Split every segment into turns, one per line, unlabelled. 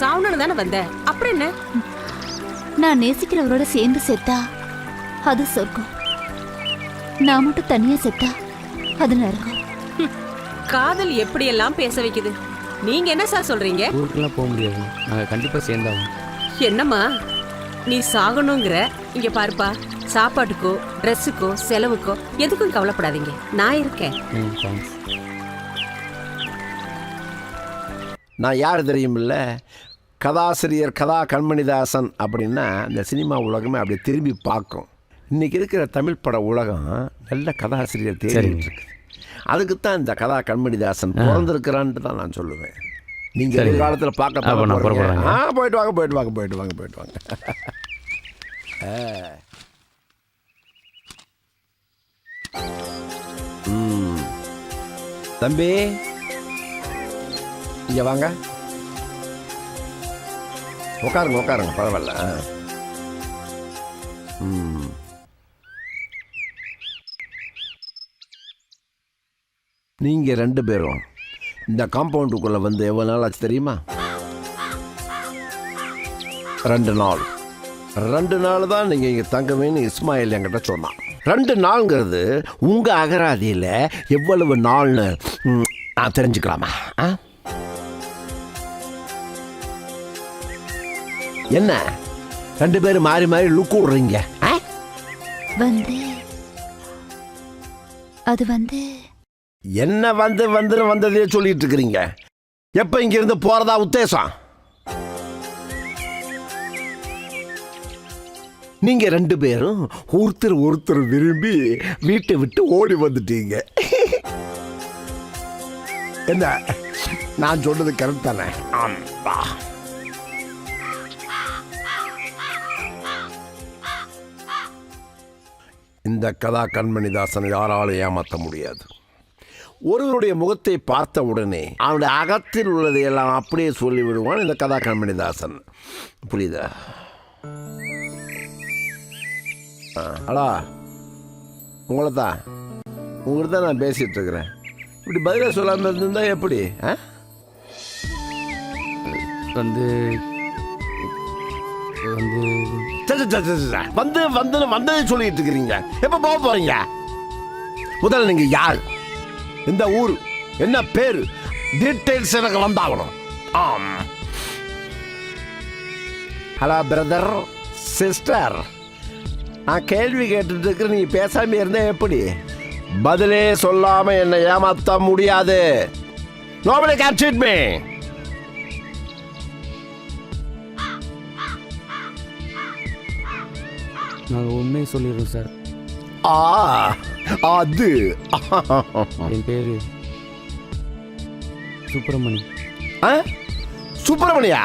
சாவணுன்னு தானே வந்த? அப்புறம் என்ன?
நான் நேசிக்கிறவரோட சேர்ந்து செத்தா அது சொர்க்கம். நான் மட்டும் தனியா செத்தா அது நரகம்.
காதல் எப்படியெல்லாம் பேச வைக்குது? நீங்க என்ன சார் சொல்றீங்க?
ஊருக்கெல்லாம் போக முடியாது. நாங்கள் கண்டிப்பாக சேர்ந்தாகும்
என்னம்மா? நீ சாகணுங்கிற இங்க பாருப்பா சாப்பாட்டுக்கோ ட்ரெஸ்ஸுக்கோ செலவுக்கோ எதுக்கும் கவலைப்படாதீங்க. நான் இருக்கேன்.
ம் தேங்க்ஸ்
நான் யார் தெரியுமில்ல? கதாசிரியர் கதா கண்மணிதாசன் அப்படின்னா இந்த சினிமா உலகமே அப்படியே திரும்பி பார்க்கும். இன்றைக்கி இருக்கிற தமிழ் பட உலகம் நல்ல கதாசிரியர் தேடிட்டு இருக்கு அதுக்கு தான் இந்த கதா கண்மணிதாசன் பிறந்திருக்கிறான்ட்டு தான் நான் சொல்லுவேன். நீங்கள்
சரிங்க.
காலத்தில் பார்க்க. ஆ போயிட்டு வாங்க போயிட்டு வாங்க போயிட்டு வாங்க போயிட்டு வாங்க. தம்பி. இங்கே வாங்க. உட்காருங்க உட்காருங்க பரவாயில்ல. நீங்கள் ம். ரெண்டு பேரும் இந்த காம்பவுண்டுக்குள்ளே வந்து எவ்வளோ நாள் ஆச்சு தெரியுமா? ரெண்டு நாள். ரெண்டு நாள் தான் நீங்கள் இங்கே தங்கவேன்னு இஸ்மாயில் என்கிட்ட சொன்னான். ரெண்டு நாள்ங்கிறது உங்கள் அகராதியில் எவ்வளவு நாள்னு நான் தெரிஞ்சுக்கலாமா? என்ன? ரெண்டு பேரும் மாறி மாறி லுக்கு விடுறீங்க?
வந்து அது வந்து.
என்ன வந்து வந்து வந்ததே சொல்லிட்டு இருக்கிறீங்க. எப்ப இங்க இருந்து போறதா உத்தேசம்? நீங்க ரெண்டு பேரும் ஒருத்தர் ஒருத்தர் விரும்பி வீட்டை விட்டு ஓடி வந்துட்டீங்க. என்ன? நான் சொன்னது கரெக்ட் தானே? ஆமா இந்த கதா கண்மணிதாசன் யாராலும் ஏமாற்ற முடியாது. ஒருவருடைய முகத்தை பார்த்த உடனே அவனுடைய அகத்தில் உள்ளதை எல்லாம் அப்படியே சொல்லிவிடுவான் இந்த கதா கண்மணிதாசன் புரியுதா ஹலோ உங்களை தான் உங்கள்கிட்ட தான் நான் பேசிகிட்டு இருக்கிறேன். இப்படி பதிலாக சொல்லாமல் இருந்திருந்தா எப்படி ஆ?
வந்து வந்து
வந்து வந்து வந்ததை சொல்லிட்டு இருக்கிறீங்க எப்போ போக போறீங்க? முதல்ல நீங்க யார்? இந்த ஊர் என்ன பேர்? டீட்டெயில்ஸ் எனக்கு வந்தாகணும். ஆம். ஹலோ பிரதர் சிஸ்டர் நான் கேள்வி கேட்டுட்டு இருக்கிற நீ பேசாம இருந்தா எப்படி? பதிலே சொல்லாம என்னை ஏமாத்த முடியாது. நோபடி கேன் cheat
நாங்கள் உண்மையை சொல்லிடுறோம் சார்.
ஆ அது.
என் பேர் சுப்பிரமணி.
ஆ? சுப்பிரமணியா?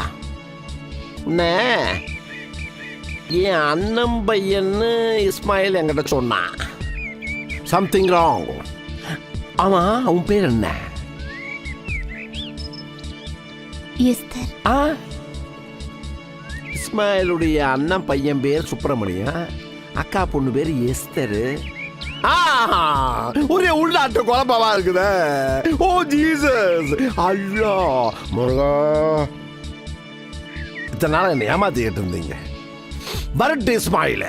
அண்ணே என் அண்ணன் பையன்னு இஸ்மாயில் என்கிட்ட சொன்னான். சம்திங் ராங் ஆமா உன் பேர் என்ன?
எஸ்தர்
ஆ? இஸ்மாயிலுடைய அண்ணன் பையன் பேர் சுப்பிரமணியம் அக்கா பொண்ணு பேர் எஸ்தர். ஒரே உள்நாட்டு குழப்பமா இருக்குதே. Oh Jesus! ஐயோ முருகா! இத்தனை நாள் என்ன ஏமாத்திக்கிட்டு இருந்தீங்க. வரட்டு இஸ்மாயில்.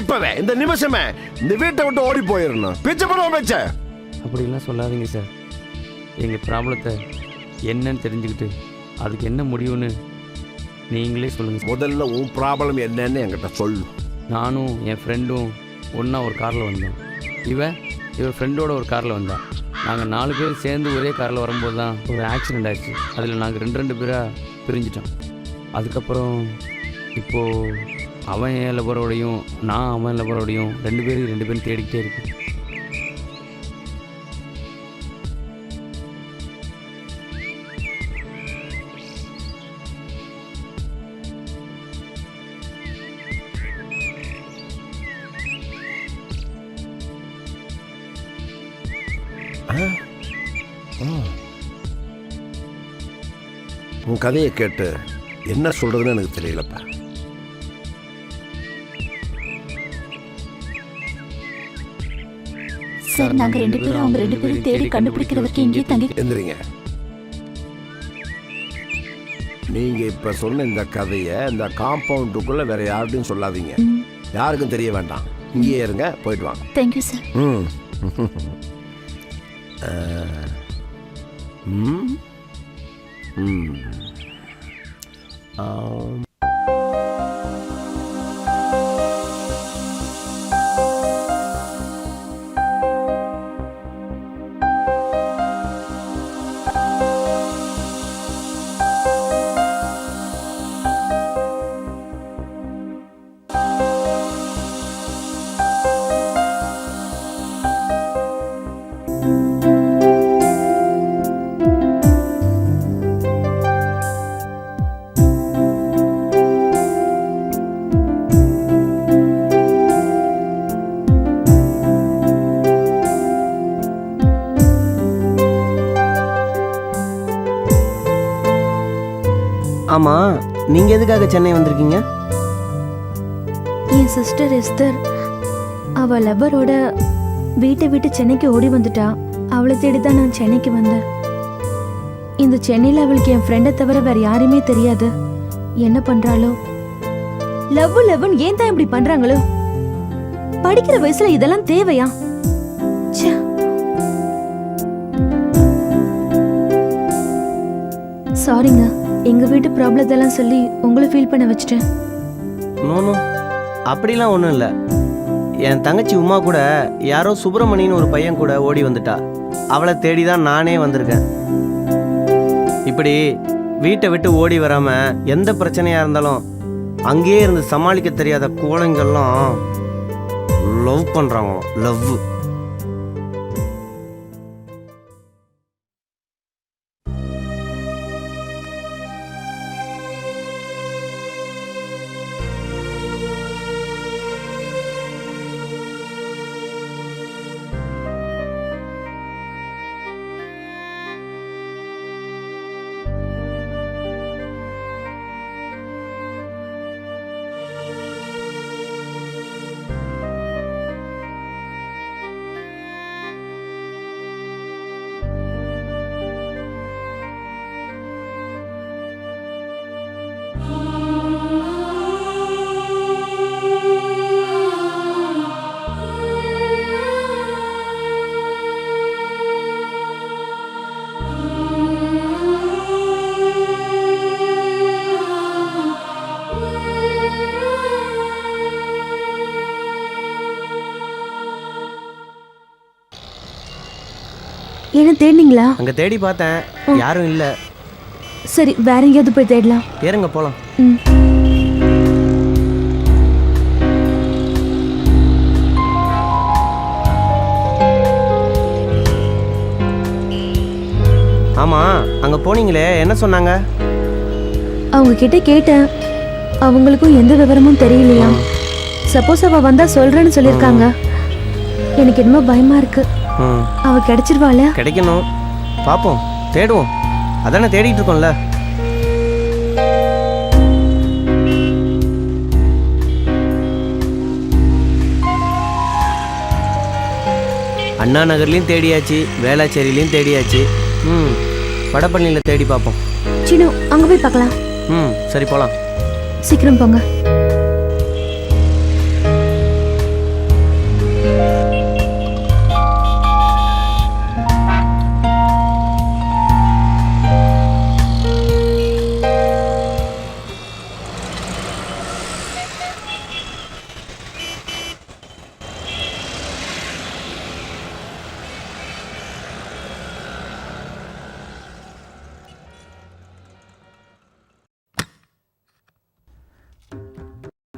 இப்பவே இந்த நிமிஷமே இந்த வீட்டை விட்டு ஓடி போயிடணும் பிச்சை பண்ணுவோம் பிச்சை.
அப்படிலாம் சொல்லாதீங்க சார். எங்கள் ப்ராப்ளத்தை என்னன்னு தெரிஞ்சுக்கிட்டு அதுக்கு என்ன முடிவுன்னு நீங்களே சொல்லுங்கள்
முதல்ல உன் ப்ராப்ளம் என்னன்னு என்கிட்ட சொல்லு.
நானும் என் ஃப்ரெண்டும் ஒன்றா ஒரு காரில் வந்தோம். இவன் இவர் ஃப்ரெண்டோட ஒரு காரில் வந்தான் நாங்கள் நாலு பேர் சேர்ந்து ஒரே காரில் வரும்போது தான் ஒரு ஆக்சிடெண்ட் ஆயிடுச்சு அதில் நாங்கள் ரெண்டு ரெண்டு பேராக பிரிஞ்சிட்டோம். அதுக்கப்புறம் இப்போது அவன் என் லவரோடையும் நான் அவன் லவரோடையும் ரெண்டு பேரும் ரெண்டு பேரும் தேடிக்கிட்டே இருக்கேன்
உன் கதையை கேட்டு என்ன சொல்றதுன்னு எனக்கு தெரியலப்பா.
சார் நாங்க ரெண்டு பேரும் அவங்க ரெண்டு பேரும் தேடி கண்டுபிடிக்கிற வரைக்கும் இங்கேயே தங்கி
எந்திரிங்க. நீங்கள் இப்போ சொன்ன இந்த கதையை இந்த காம்பவுண்டுக்குள்ளே வேற யார்கிட்டையும் சொல்லாதீங்க. யாருக்கும் தெரிய வேண்டாம். இங்கேயே இருங்க போயிட்டு வாங்க.
தேங்க்யூ சார்
ம். ம். ம் ஆம்.
ஆமாம் நீங்கள் எதுக்காக சென்னை வந்திருக்கீங்க?
என் சிஸ்டர் எஸ்தர் அவ லவ்வரோட வீட்டை விட்டு சென்னைக்கு ஓடி வந்துட்டா. அவளை தேடி தான் நான் சென்னைக்கு வந்தேன். இந்த சென்னையில் அவளுக்கு என் ஃப்ரெண்டை தவிர வேற யாரையுமே தெரியாது. என்ன பண்றாளோ? லவ் லவ்னு ஏன் தான் இப்படி பண்றாங்களோ? படிக்கிற வயசுல இதெல்லாம் தேவையா? ச்சே. சாரிங்க எங்க வீட்டு ப்ராப்ளத்தெல்லாம் சொல்லி உங்களை ஃபீல் பண்ண வச்சுட்டேன்.
நோ அப்படிலாம் ஒன்றும் இல்லை. என் தங்கச்சி உமா கூட யாரோ சுப்பிரமணின்னு ஒரு பையன் கூட ஓடி வந்துட்டா. அவளை தேடி தான் நானே வந்திருக்கேன். இப்படி வீட்டை விட்டு ஓடி வராமல் எந்த பிரச்சனையாக இருந்தாலும் அங்கேயே இருந்து சமாளிக்க தெரியாத கோழைங்கெல்லாம் லவ் பண்ணுறாங்க லவ்
என்ன தேடினீங்களா?
அங்க தேடி பார்த்தேன். யாரும் இல்லை.
சரி வேற எங்கேயாவது போய் தேடலாம்.
ஏறுங்க போலாம். ஆமா அங்க போனீங்களே. என்ன சொன்னாங்க?
அவங்க கிட்ட கேட்டேன். அவங்களுக்கும் எந்த விவரமும் தெரியலையா சப்போஸ் அவ வந்தா சொல்றேன்னு சொல்லியிருக்காங்க. எனக்கு என்னமோ பயமா இருக்கு. அவ கிடைச்சிருவாள?
கிடைக்கணும். பார்ப்போம் தேடுவோம். அதானே தேடிட்டு இருக்கோம்ல. அண்ணா நகர்லையும் தேடியாச்சு வேளாச்சேரியிலையும் தேடியாச்சு. ம் வடபழனியில் தேடி பார்ப்போம்
சின்னு அங்க போய் பார்க்கலாம்.
ம் சரி போகலாம்
சீக்கிரம் போங்க.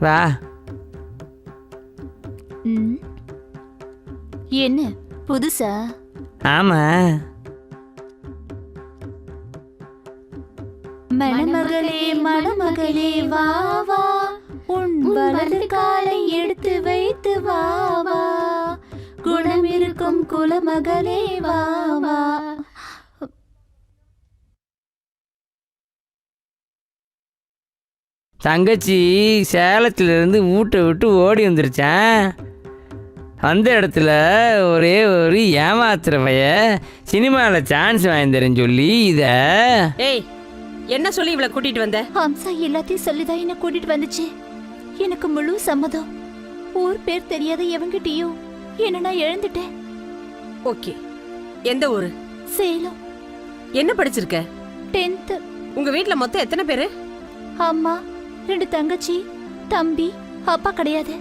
வா.
ம். என்ன புதுசா?
ஆமாம்
மணமகளே மணமகளே வா வா. உன் வலது காலை எடுத்து வைத்து வா வா. குணம் இருக்கும் குலமகளே வா வா.
தங்கச்சி சேலத்திலிருந்து வீட்டை விட்டு ஓடி வந்துருச்சான். அந்த இடத்துல ஒரே ஒரு ஏமாத்துற பைய சினிமாவில் சான்ஸ் வாங்கி தரேன்னு சொல்லி இதை
ஏய் என்ன சொல்லி இவளை கூட்டிட்டு வந்த?
ஹம்சா எல்லாத்தையும் சொல்லிதான் என்ன கூட்டிட்டு வந்துச்சு. எனக்கு முழு சம்மதம். ஊர் பேர் தெரியாத எவங்கிட்டயும் என்ன நான் எழுந்துட்டேன்
ஓகே எந்த ஊரு?
சேலம்.
என்ன படிச்சிருக்க?
டென்த்
உங்க வீட்ல மொத்தம் எத்தனை பேரு?
அம்மா ரெண்டு தங்கச்சி தம்பி அப்பா கிடையாது.